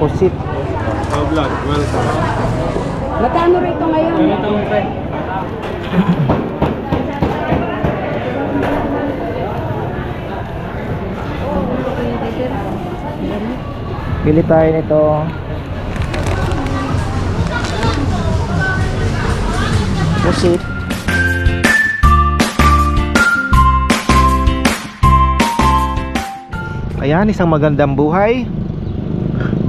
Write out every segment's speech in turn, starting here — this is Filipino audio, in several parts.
Pusit. Oh, vlog. Welcome. Magkano rito ngayon? Ganitong pre. Bili tayo nito. Pusit. Ayan, isang magandang buhay.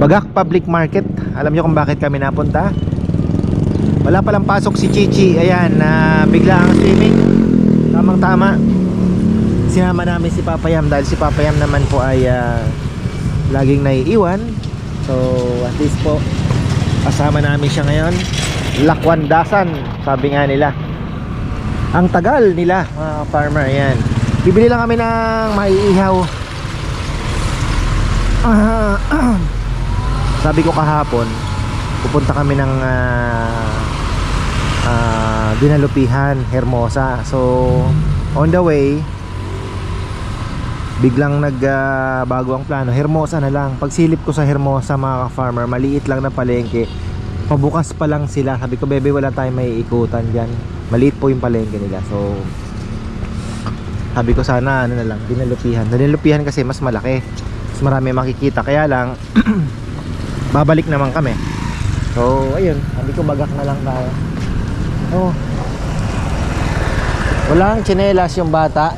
Bagak Public Market. Alam niyo kung bakit kami napunta? Wala palang pasok si Chichi. Ayan, na bigla ang swimming. Tamang tama. Sinama namin si Papayam dahil si Papayam naman po ay ah, laging naiiwan. So, at least po kasama namin siya ngayon. Lakwandasan, sabi nga nila. Ang tagal nila, mga farmer, ayan. Bibili lang kami ng maiihaw. Ah, sabi ko kahapon, pupunta kami ng ah, ah, Dinalupihan, Hermosa. So, on the way, biglang nagbago ang plano Hermosa na lang. Pagsilip ko sa Hermosa mga ka-farmer maliit lang na palengke. Pabukas pa lang sila. Sabi ko bebe wala tayong may ikutan dyan. Maliit po yung palengke nila. So sabi ko sana ano na lang dinalupihan dinalupihan kasi mas malaki. Mas marami makikita. Kaya lang babalik naman kami. So ayun. Sabi ko bagak na lang tayo. Oh walang tsinelas yung bata.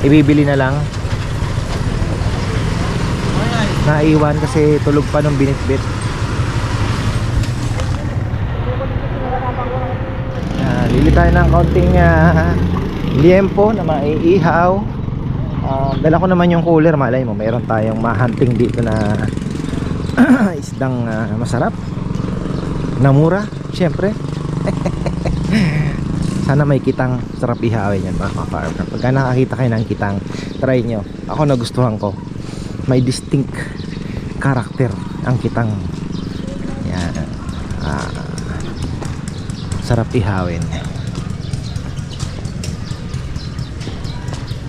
Ibibili na lang. Naiwan kasi tulog pa nung binitbit. Ah, lili tayo ng konting ah, liempo na maiihaw. Ah, dala ko naman yung cooler. Malay mo mayroon tayong mahunting dito na isdang ah, masarap. Na mura syempre. Sana may kitang sarap ihawin yan mga ka-farmer pagka nakakita kayo ng kitang try nyo. Ako nagustuhan ko. May distinct character ang kitang. Yan. Ah, sarap ihawin.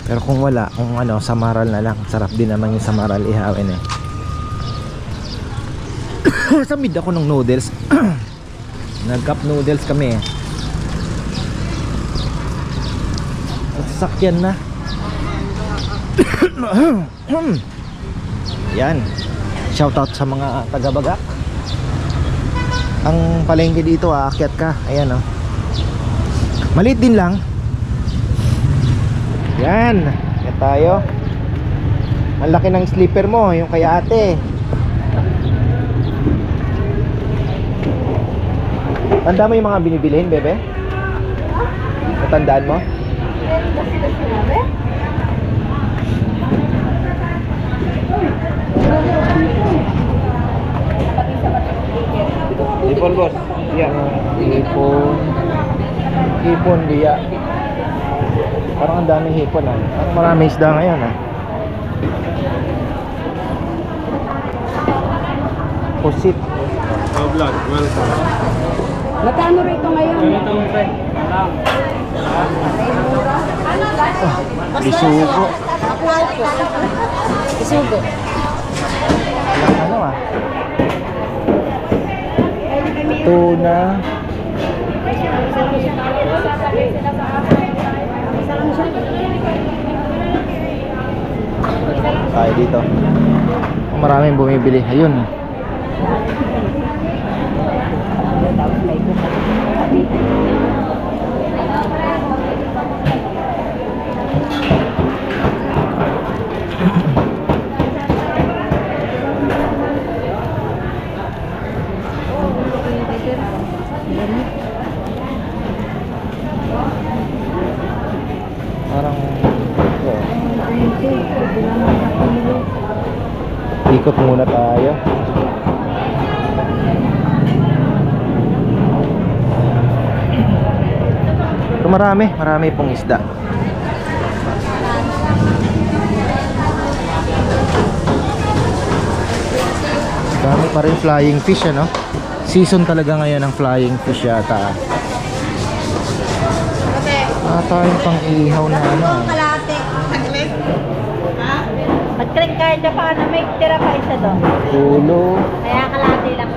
Pero kung wala kung ano samaral na lang. Sarap din naman yung samaral ihawin eh sa mid ako ng noodles. Nag cup noodles kami. Eh sasakyan na. Yan. Shoutout sa mga taga-baga. Ang palengke dito aakyat ka. Ayan oh. Maliit din lang. Yan. Yan tayo. Ang laki ng sleeper mo yung kay ate tanda mo yung mga binibilhin bebe natandaan mo Ipon boss. Yeah. Hipon. Hipon, diya. Parang ang daming hipon ah. Parang maraming isda ngayon ah. Pusit. Oh, vlog. Welcome. Magkano rito ngayon? Pre. Isugo. Isugo. Ano ah? Tuna. Tayo dito. Maraming bumibili. Ayun. Parang oh, ikot muna tayo. Marami, marami pong isda. Dami pa rin flying fish ano. Season talaga ngayon ng flying fish yata. Ah, tayong pang ihaw na ano. Mag-click card na pa na may tira pa isa doon. Tulo. Kaya kalahati lang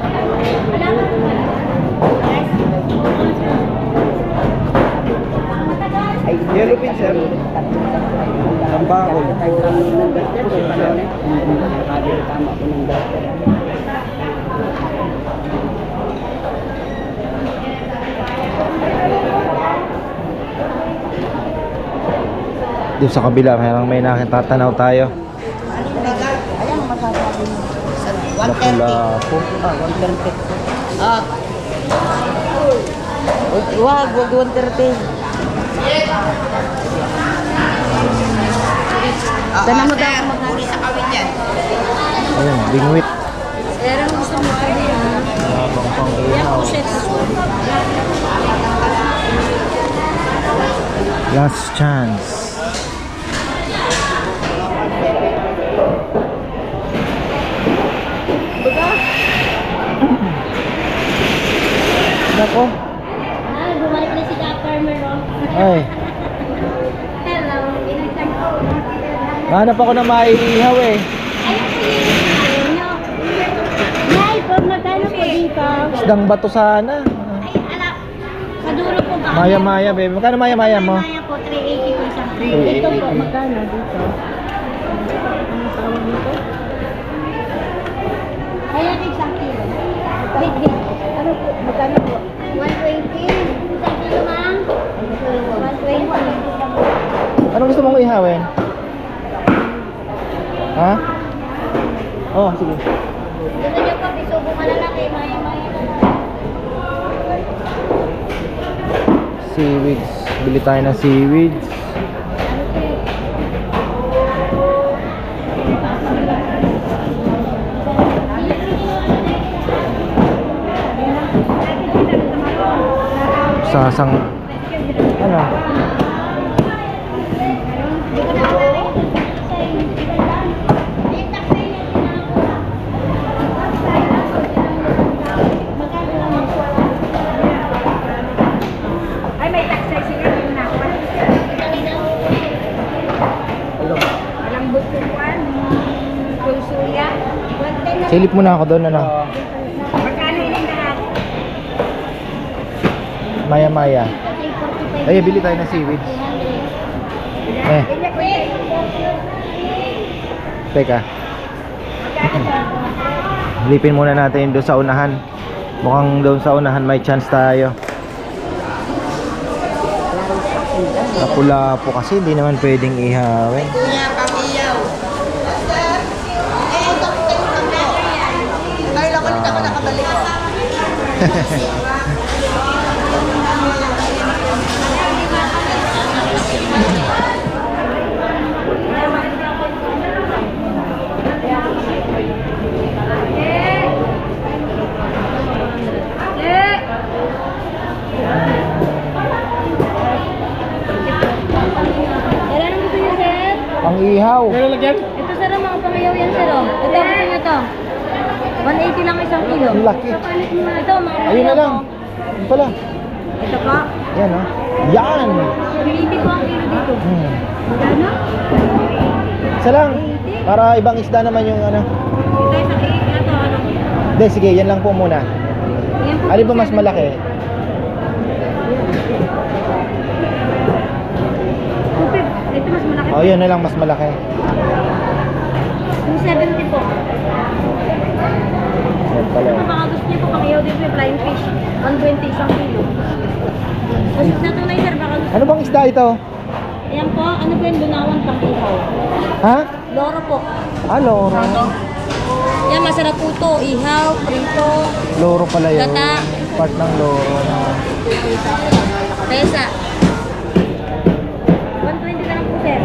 bakol. Doon sa kabila, mayroong may nakitatanaw tayo. Ayan, masasabi mo. Napula po. Ah, 130. Ah. Wag, wag 130. Tanong mo daw kung magkano. Ayun, bingwit. Sir, ang gusto mo pa rin. Habang pang ihaw. Last chance. Nako. Ah, bumalik na si oh. Ay, Hello. Anytime po. Hanap ako na maiihaw eh. Nay, pag magkano po dito? Isdang bato sana. Ay, ala. Sa dulo po ba? Maya-maya, babe. Magkano maya-maya mo? Maya po, 380 po isang. Ito po, magkano dito? Ano tawag dito? Kaya isang kilo. Wait, wait. Ano po? Magkano po? 120. Isang kilo, ma'am? 120. Anong gusto mong ihawin? Ha? Oh, sige. Gusto niyo po, bisubo malalaki, maya-maya na lang. Seaweeds. Bili tayo ng seaweeds. Sasang... Silip muna ako doon, ano? Maya-maya. Ay, bili tayo ng seaweeds. Eh, teka. Lipin muna natin doon sa unahan. Mukhang doon sa unahan may chance tayo. Napula po kasi hindi naman pwedeng ihawin. Wala Ang ihaw. Ito, sir, mga pangayaw yan, sir. oh. Ito. 180 lang isang kilo. Ang laki. Ito, mga Ayun na lang. Yun pala. Ito pa. Yan oh. Yan! 180 po ang kilo dito. Hmm. Ano? Isa lang. Para ibang isda naman yung ano. Ito, isang 80. Ito, ano? Hindi, sige, yan lang po muna. Alin ba mas malaki? Ito, mas malaki. Oh, yun na lang mas malaki. 270 po. Yan pala. Kung baka gusto niyo po pangayaw dito yung flying fish. 120 isang kilo. Tapos na na sir, baka gusto. Ano bang isda ito? Ayan po, ano po yung lunawan pang ihaw? Ha? Loro po. Ah, loro. Yan, masarap po to. Ihaw, prito, Loro pala yun. Gata. Part ng loro. Na. pesa. 120 na lang po sir.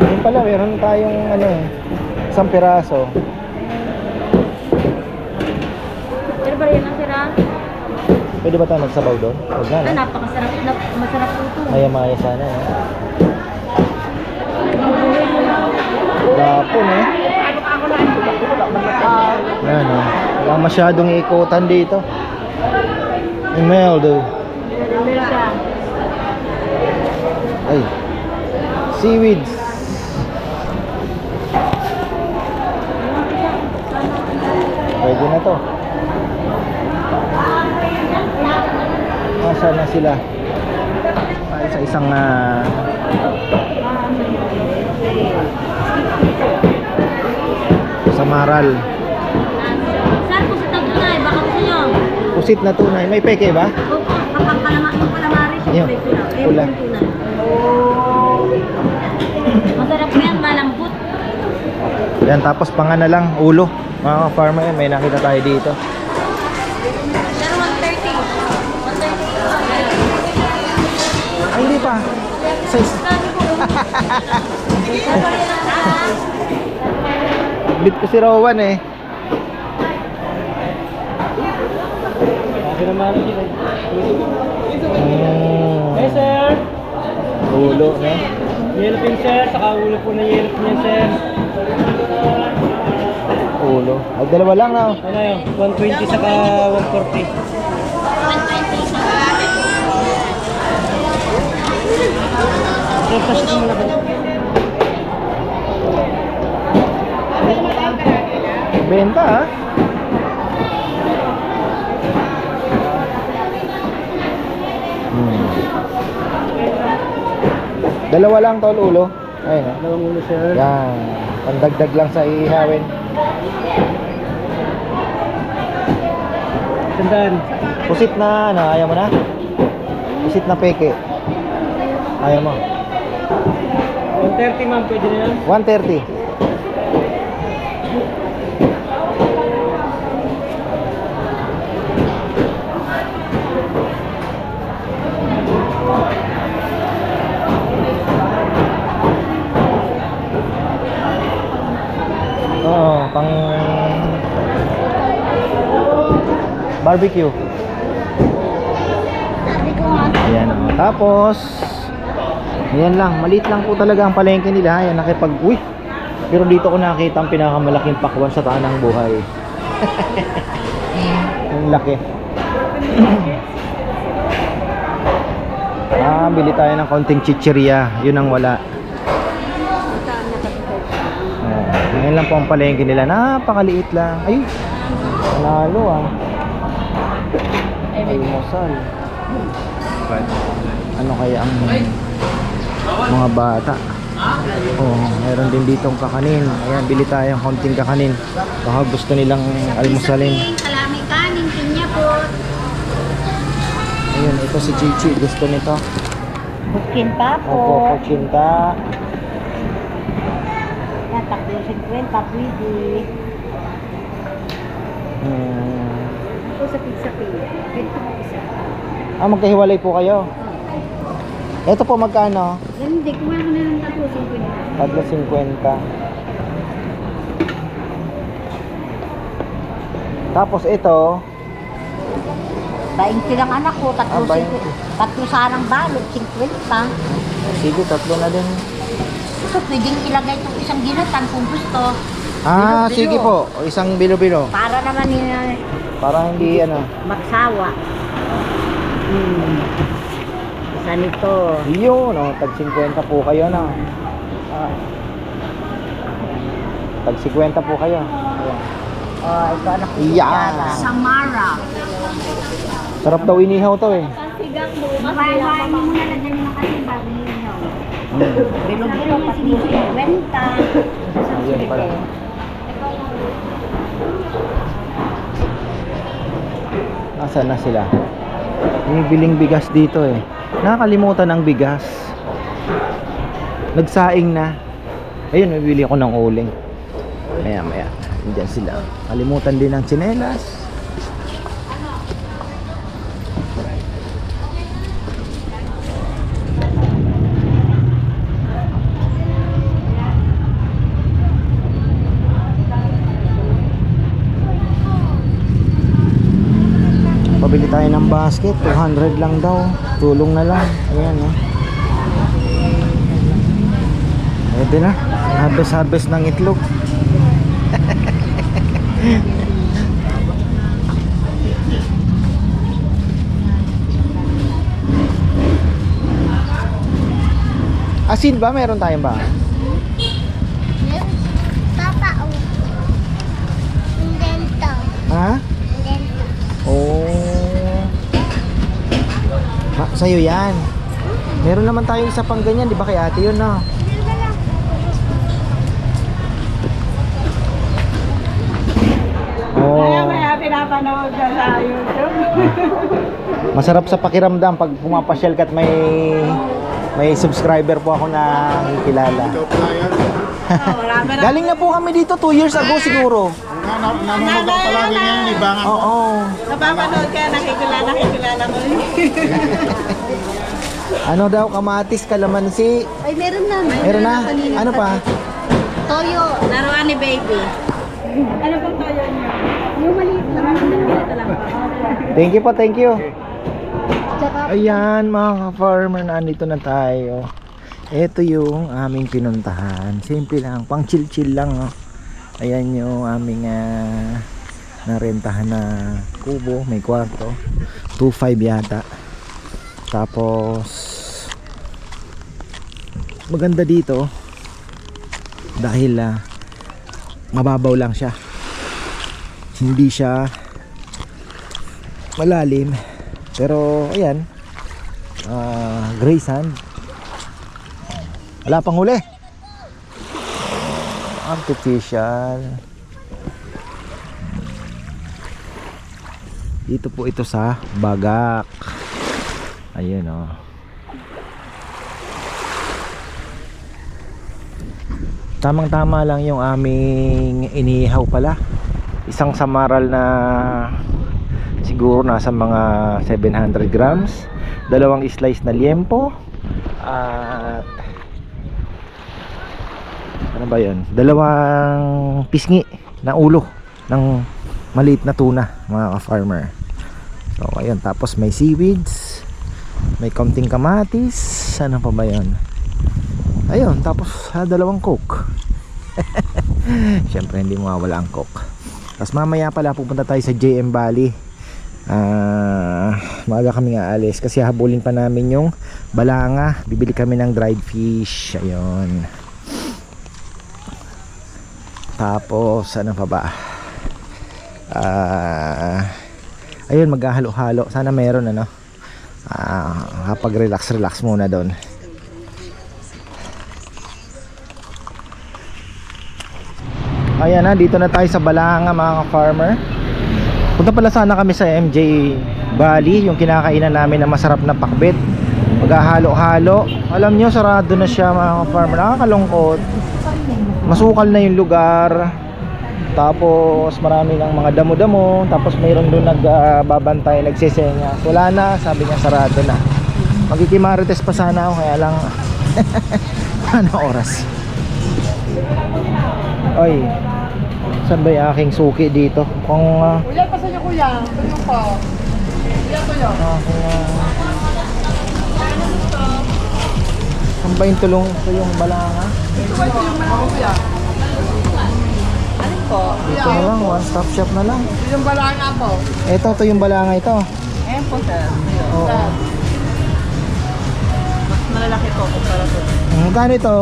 Yun pala, meron tayong ano eh. Isang piraso. Pero ba yan ang sir ah? Pwede ba tayo magsabaw doon? Huwag na, Ah, no? napakasarap. Nap masarap po to. Maya-maya sana, eh. Lapon, eh. Yan, oh. Walang masyadong ikutan dito. Imeldo. Ay. Seaweeds. Pwede na to. Nasa na sila? Ay, sa isang uh, sa Maral. Sir, kusit na tunay. Baka gusto nyo. Kusit na tunay. May peke ba? Opo. Kapag kalamari siya, peke na. Ulan. Masarap yan, malambot. Yan, tapos panga na lang, ulo. Mga farmer yan, may nakita tayo dito. Sir, 130. 130. Ay, hindi pa. Size. Bit ko si Rowan eh. Kasi naman. Mm. Eh, sir. Ulo, no? Yellow pin, sir. Saka ulo po na yellow pin sir. Ulo. Ay, dalawa lang na. Ano yun? 120 saka 140. 120 sa Sir, kasi ito muna ba? Benta ah. Hmm. Dalawa lang tol ulo. Ayun ah. Dalawang ulo, sir. Yan. Pandagdag lang sa ihawin. Tandaan. Pusit na ano, ayaw mo na? Pusit na peke. Ayaw mo. 130, ma'am. Pwede na yan? 130. Oo, pang barbecue. Ayan. Tapos, ayan lang. Maliit lang po talaga ang palengke nila. Ayan, nakipag... Uy! Pero dito ko nakita ang pinakamalaking pakwan sa tanang buhay. Ang laki. ah, bili tayo ng konting chichirya. Yun ang wala. Ngayon lang po ang palengke nila. Napakaliit lang. Ay! Panalo ah. Almusal. Ano kaya ang mga bata? Oh, meron din ditong kakanin. Ayan, bili tayo ng konting kakanin. Baka gusto nilang almusalin. Salami kanin, pinya po. Ayun, ito si Chichi. Gusto nito. Bukin pa Opo, kuchinta. Yan, takbo 50, pwede. Hmm. Ito sa pizza pay. Ito mo isa. Ah, magkahiwalay po kayo. Ito po magkano? Yan, hindi. Kumain ko na ng tatlo 50. Tatlo 50. Tapos ito, Baing lang anak ko. Tatlo, Ah, baing. singko- tatlo sarang balot, 50. sige, tatlo na din. Ito, pwedeng ilagay itong isang ginatan kung gusto. Ah, Bilo-bilo. sige po. O, Isang bilo-bilo. Para naman ni Para hindi ano. magsawa. Hmm. Isa nito. Yun, oh, tag 50 po kayo na. Oh, Tag 50 po kayo. Ayan. oh ito anak ko. Yan. Samara. Sarap daw inihaw to eh. Mabayawain mo muna lang yung kasi bago yun. Mm. Bilo-bilo, tatlo 50. Ayan pala. Nasaan na sila? May biling bigas dito eh. Nakakalimutan ang bigas. Nagsaing na. Ayun, may bili ako ng uling. Maya maya. Diyan sila. Kalimutan din ang tsinelas. Pabili tayo ng basket, 200 lang daw. Tulong na lang. Ayan, oh. Pwede na. Harvest-harvest ng itlog. Asin ba? Meron tayong ba? Sa'yo yan. Meron naman tayo isa pang ganyan, di ba kay ate yun no? Oh. Kaya pinapanood ka sa YouTube. Masarap sa pakiramdam pag pumapasyal ka at may may subscriber po ako na kilala. Oh. Galing na po kami dito 2 years ago siguro. Nanonood ka palagi ngayon, libangan. Oo. Napapanood ka, nakikilala, nakikilala mo. Ano daw kamatis, kalamansi. Ay, meron na. Meron na. Ano pa? Toyo. Laruan ni baby. Ano pang tayo niyo? Yung maliit na. Thank you po, thank you. Tsaka, Ayan mga ka-farmer, nandito na tayo. Ito yung aming pinuntahan. Simple lang, pang chill-chill lang. Oh. Ayan yung aming ah, narentahan na kubo, may kwarto. 2.5 yata. Tapos maganda dito dahil ah, mababaw lang siya. Hindi siya malalim. Pero ayan, ah gray sand. Wala pang huli. Artificial. Dito po ito sa Bagak. Ayun oh. Tamang tama lang yung aming inihaw pala. Isang samaral na siguro nasa mga 700 grams. Dalawang slice na liempo. At ano ba yun? Dalawang pisngi na ulo ng maliit na tuna mga ka-farmer. So ayun, tapos may seaweeds, may kaunting kamatis, ano pa ba yun? Ayun, tapos ah, dalawang coke. Siyempre hindi mawawala ang coke. Tapos mamaya pala pupunta tayo sa JM Valley. Ah, maaga kami nga alis kasi habulin pa namin yung balanga. Bibili kami ng dried fish. Ayun. Tapos ano pa ba? Ah, ayun maghahalo-halo. Sana meron ano. Ah, kapag relax relax muna doon. Ayan na, dito na tayo sa Balanga mga farmer. Punta pala sana kami sa MJ Valley, yung kinakainan namin na masarap na pakbet. Maghahalo-halo. Alam nyo, sarado na siya mga farmer. Nakakalungkot. Masukal na yung lugar. Tapos marami ng mga damo-damo. Tapos mayroon doon nagbabantay, nagsisenya. Wala na, sabi niya sarado na. Magkikimarites pa sana ako, kaya lang ano oras. Oy, saan ba yung aking suki dito? Kung uh, Kuya, pasa niyo kuya. Tulong po. Kuya, tulong. aking uh, saan ba yung tulong yung balanga? Ito ba yung kuya? Ano po? Dito na lang, one stop shop na lang. Ito yung balanga po. Ito, ito yung balanga ito. Ayan po sir. Oo. Mas malalaki po kumpara po. Magkano ito?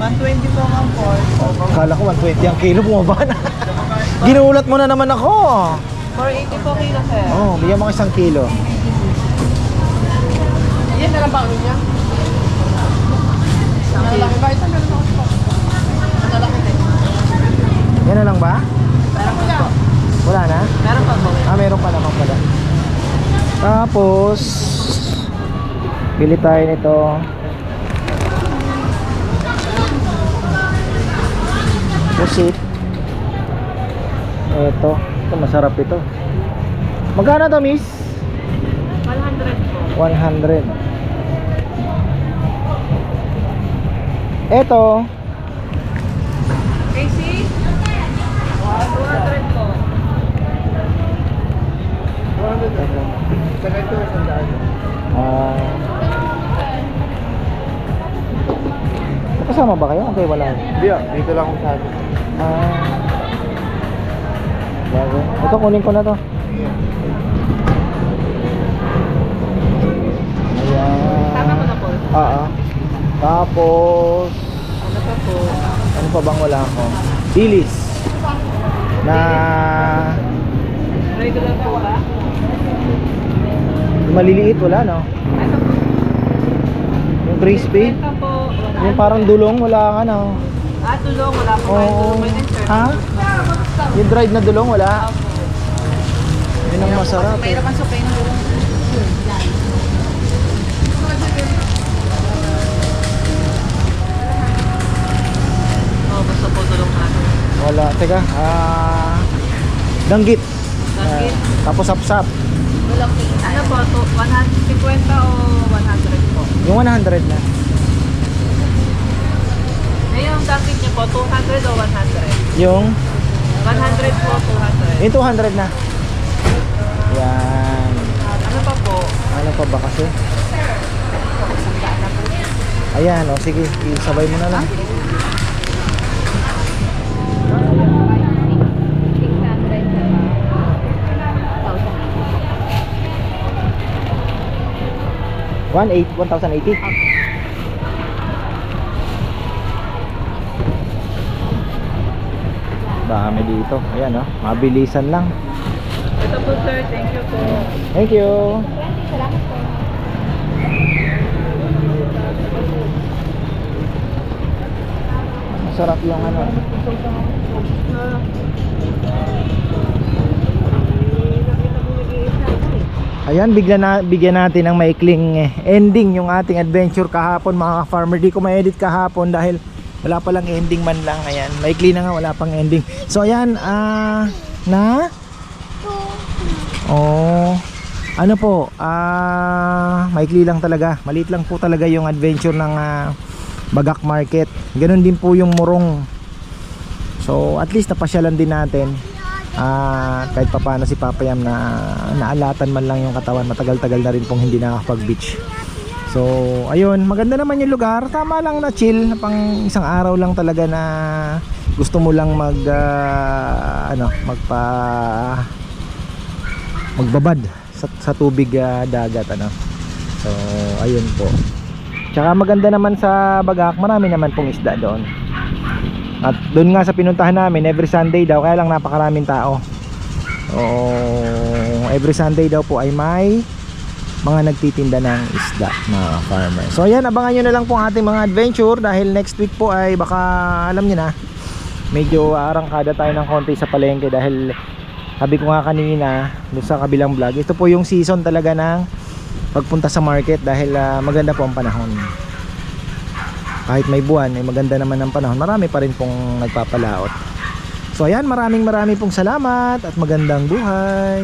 120 po ang po. Kala ko 120 ang kilo, bumaba na. Ginulat mo na naman ako. 480 po kilo sir. Oh, bigyan mo isang kilo. Yan na lang ba niya? Malalaki ba? Ito meron ako po. Malalaki din. Yan na lang ba? Meron po. Wala na? Meron pa po. Ah, meron pa naman pala. Tapos, bili tayo nito. Pusit. Ito. Ito, masarap ito. Magkano to, miss? 100 po. 100. Ito, Casey? 200 po. ah... Kasama ba kayo? Okay, wala. Hindi ah, dito lang ako sa atin. Ah. Bago. Ito kunin ko na to. Ayan. Tama mo na po. Oo. Tapos Ano pa po? Pa bang wala ko? Dilis. Na Regular po ba? Yung maliliit wala no? Yung crispy? Yung parang dulong wala ka no? Ah, tulong. Wala po Oo. Ha? Yung dried na dulong wala? Yun ang masarap. eh. Mayroon kang supay na tulong. Wala. Teka. Ah... danggit. Danggit? Ah, tapos sapsap. Ano po? To, 150 o 100 po? Yung 100 na. Eh, yung danggit niyo po, 200 o 100? Yung... 100 po, 200. Yung 200 na. Yan. Ano pa po? Ano pa ba kasi? Ayan, o sige, isabay mo na lang. One eight, 1,080. Dami dito. Ayan, oh. Mabilisan lang. Ito po, sir. Thank you po. Thank you. Masarap yung ano. Ayan, bigla na, bigyan natin ng maikling eh, ending yung ating adventure kahapon mga farmer. Di ko ma-edit kahapon dahil wala pa lang ending man lang. Ayan, maikli na nga, wala pang ending. So ayan, ah, na? Oh, ano po, ah, maikli lang talaga. Maliit lang po talaga yung adventure ng ah, Bagak Market. Ganun din po yung Murong. So, at least napasyalan din natin. Ah, kahit papaano si Papayam na naalatan man lang yung katawan. Matagal-tagal na rin pong hindi nakakapag-beach. So, ayun, maganda naman yung lugar. Tama lang na chill, pang isang araw lang talaga na gusto mo lang mag ah, ano, magpa magbabad sa, sa tubig ah, dagat ano. So, ayun po. Tsaka maganda naman sa Bagak, marami naman pong isda doon. At doon nga sa pinuntahan namin, every Sunday daw, kaya lang napakaraming tao. So, every Sunday daw po ay may mga nagtitinda ng isda, mga farmer. So, ayan, abangan nyo na lang po ang ating mga adventure dahil next week po ay baka, alam nyo na, medyo arangkada tayo ng konti sa palengke dahil sabi ko nga kanina doon sa kabilang vlog ito po yung season talaga ng pagpunta sa market dahil ah, maganda po ang panahon kahit may buwan ay maganda naman ang panahon. Marami pa rin pong nagpapalaot. So ayan maraming maraming pong salamat at magandang buhay